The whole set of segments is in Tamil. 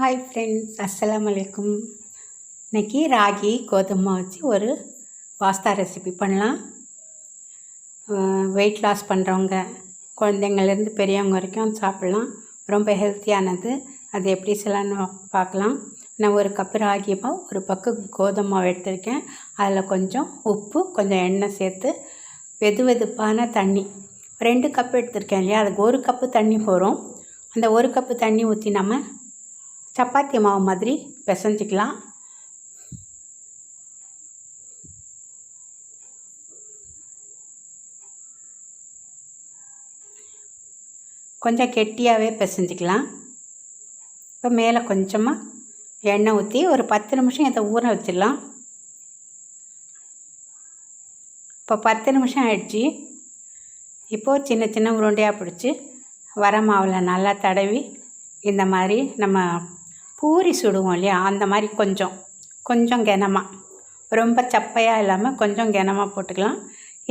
ஹாய் ஃப்ரெண்ட்ஸ் அஸ்லாம் வலைக்கும் இன்றைக்கி ராகி கோதுமை வச்சு ஒரு பாஸ்தா ரெசிபி பண்ணலாம். வெயிட் லாஸ் பண்ணுறவங்க குழந்தைங்கள்லேருந்து பெரியவங்க வரைக்கும் சாப்பிட்லாம். ரொம்ப ஹெல்த்தியானது அது எப்படி சொல்லணும் பார்க்கலாம். நான் ஒரு கப்பு ராகி மாவு ஒரு பக்கம் கோதுமை எடுத்திருக்கேன். அதில் கொஞ்சம் உப்பு கொஞ்சம் எண்ணெய் சேர்த்து வெது வெதுப்பான தண்ணி. ரெண்டு கப்பு எடுத்திருக்கேன் இல்லையா? அதுக்கு ஒரு கப்பு தண்ணி போகிறோம் அந்த ஒரு கப்பு தண்ணி ஊற்றி நம்ம சப்பாத்தி மாவு மாதிரி பிசைஞ்சிக்கலாம். கொஞ்சம் கெட்டியாகவே பிசைஞ்சிக்கலாம். இப்போ மேலே கொஞ்சமாக எண்ணெய் ஊற்றி ஒரு பத்து நிமிஷம் இதை ஊற வச்சிடலாம். இப்போ பத்து நிமிஷம் ஆயிடுச்சு. இப்போது சின்ன சின்ன உருண்டையாக பிடிச்சி வர மாவில் நல்லா தடவி இந்த மாதிரி நம்ம பூரி சுடுவோம் இல்லையா? அந்த மாதிரி கொஞ்சம் கொஞ்சம் கனமாக ரொம்ப சப்பையாக இல்லாமல் கொஞ்சம் கனமாக போட்டுக்கலாம்.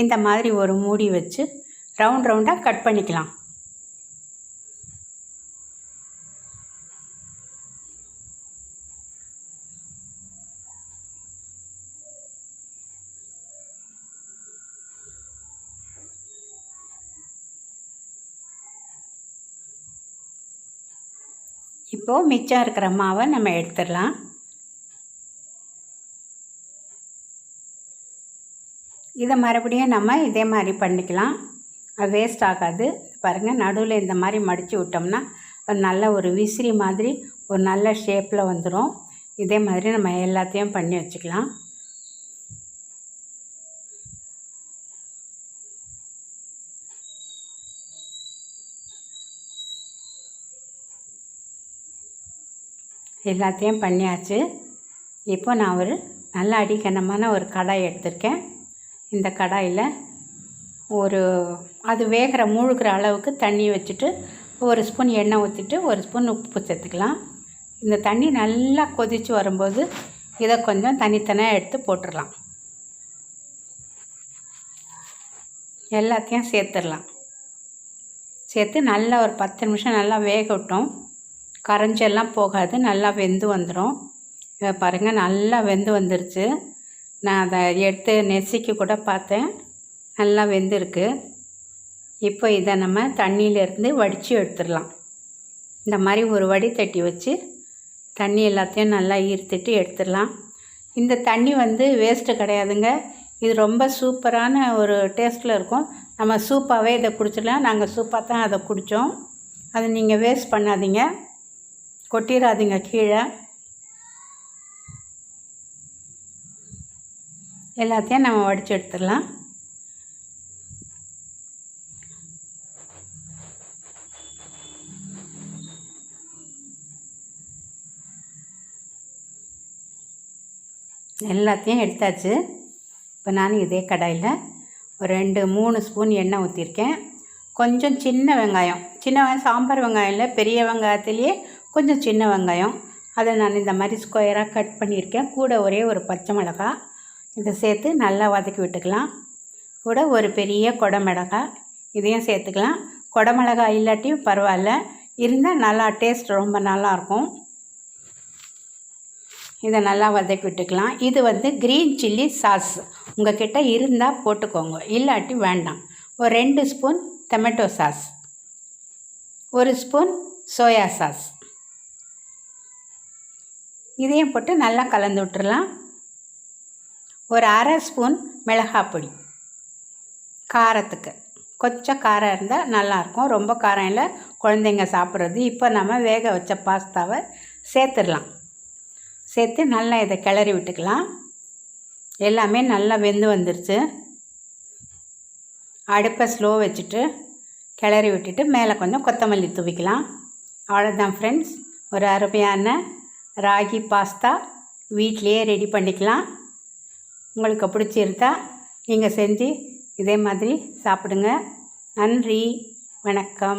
இந்த மாதிரி ஒரு மூடி வச்சு ரவுண்ட் ரவுண்டாக கட் பண்ணிக்கலாம். இப்போது மிச்சம் இருக்கிற மாவை நம்ம எடுத்துடலாம். இதை மறுபடியும் நம்ம இதே மாதிரி பண்ணிக்கலாம். அது வேஸ்ட் ஆகாது. பாருங்கள் நடுவில் இந்த மாதிரி மடித்து விட்டோம்னா ஒரு நல்ல ஒரு விசிறி மாதிரி ஒரு நல்ல ஷேப்பில் வந்துடும் இதே மாதிரி நம்ம எல்லாத்தையும் பண்ணி வச்சுக்கலாம். எல்லாத்தையும் பண்ணியாச்சு. இப்போ நான் ஒரு நல்ல அடிக்கனமான ஒரு கடாய் எடுத்திருக்கேன். இந்த கடாயில் ஒரு அது வேகிற மூழ்கிற அளவுக்கு தண்ணி வச்சுட்டு ஒரு ஸ்பூன் எண்ணெய் ஊற்றிட்டு ஒரு ஸ்பூன் உப்பு சேர்த்துக்கலாம். இந்த தண்ணி நல்லா கொதித்து வரும்போது இதை கொஞ்சம் தனித்தனியாக எடுத்து போட்டுடலாம் எல்லாத்தையும் சேர்த்துடலாம். சேர்த்து நல்லா ஒரு பத்து நிமிஷம் நல்லா வேக விட்டோம் கரைஞ்செல்லாம் போகாது நல்லா வெந்து வந்துடும் இதை பாருங்கள் நல்லா வெந்து வந்துருச்சு. நான் அதை எடுத்து நெசிக்க கூட பார்த்தேன். நல்லா வெந்திருக்கு. இப்போ இதை நம்ம தண்ணியிலேருந்து வடித்து எடுத்துடலாம். இந்த மாதிரி ஒரு வடி தட்டி வச்சு தண்ணி எல்லாத்தையும் நல்லா ஈர்த்துட்டு எடுத்துடலாம். இந்த தண்ணி வந்து வேஸ்ட்டு கிடையாதுங்க. இது ரொம்ப சூப்பரான ஒரு டேஸ்ட்டில் இருக்கும். நம்ம சூப்பாகவே இதை குடிச்சிடலாம். நாங்கள் சூப்பாக தான் அதை குடித்தோம் அதை நீங்கள் வேஸ்ட் பண்ணாதீங்க. கொட்டிடாதீங்க கீழே. எல்லாத்தையும் நம்ம வடித்து எடுத்துடலாம். எல்லாத்தையும் எடுத்தாச்சு. இப்போ நான் இதே கடாயில் ஒரு ரெண்டு மூணு ஸ்பூன் எண்ணெய் ஊற்றிருக்கேன் கொஞ்சம் சின்ன வெங்காயம். சின்ன வெங்காயம் சாம்பார் வெங்காயம் இல்லை பெரிய வெங்காயத்துலேயே கொஞ்சம் சின்ன வெங்காயம். அதை நான் இந்த மாதிரி ஸ்கொயராக கட் பண்ணியிருக்கேன். கூட ஒரே ஒரு பச்சை மிளகா. இதை சேர்த்து நல்லா வதக்கி விட்டுக்கலாம். கூட ஒரு பெரிய கொடமிளகா இதையும் சேர்த்துக்கலாம். கொடமிளகா இல்லாட்டியும் பரவாயில்ல. இருந்தால் நல்லா டேஸ்ட் ரொம்ப நல்லாயிருக்கும். இதை நல்லா வதக்கி விட்டுக்கலாம். இது வந்து க்ரீன் சில்லி சாஸ் உங்கள் கிட்டே இருந்தால் போட்டுக்கோங்க. இல்லாட்டி வேண்டாம். ஒரு ரெண்டு ஸ்பூன் டொமேட்டோ சாஸ் ஒரு ஸ்பூன் சோயா சாஸ் இதையும் போட்டு நல்லா கலந்து விட்டுறலாம். ஒரு அரை ஸ்பூன் மிளகாய் பொடி. காரத்துக்கு. கொஞ்சம் காரம் இருந்தால் நல்லாயிருக்கும். ரொம்ப காரம் இல்லை குழந்தைங்க சாப்பிட்றது. இப்போ நம்ம வேக வச்ச பாஸ்தாவை சேர்த்துடலாம். சேர்த்து நல்லா இதை கிளறி விட்டுக்கலாம். எல்லாமே நல்லா வெந்து வந்துருச்சு. அடுப்பை ஸ்லோ வச்சுட்டு கிளறி விட்டுட்டு மேலே கொஞ்சம் கொத்தமல்லி தூவிக்கலாம். அவ்வளோதான் ஃப்ரெண்ட்ஸ் ஒரு அருமையான ராகி பாஸ்தா வீட்டிலையே ரெடி பண்ணிக்கலாம். உங்களுக்கு பிடிச்சிருந்தா நீங்கள் செஞ்சு இதே மாதிரி சாப்பிடுங்க. நன்றி. வணக்கம்.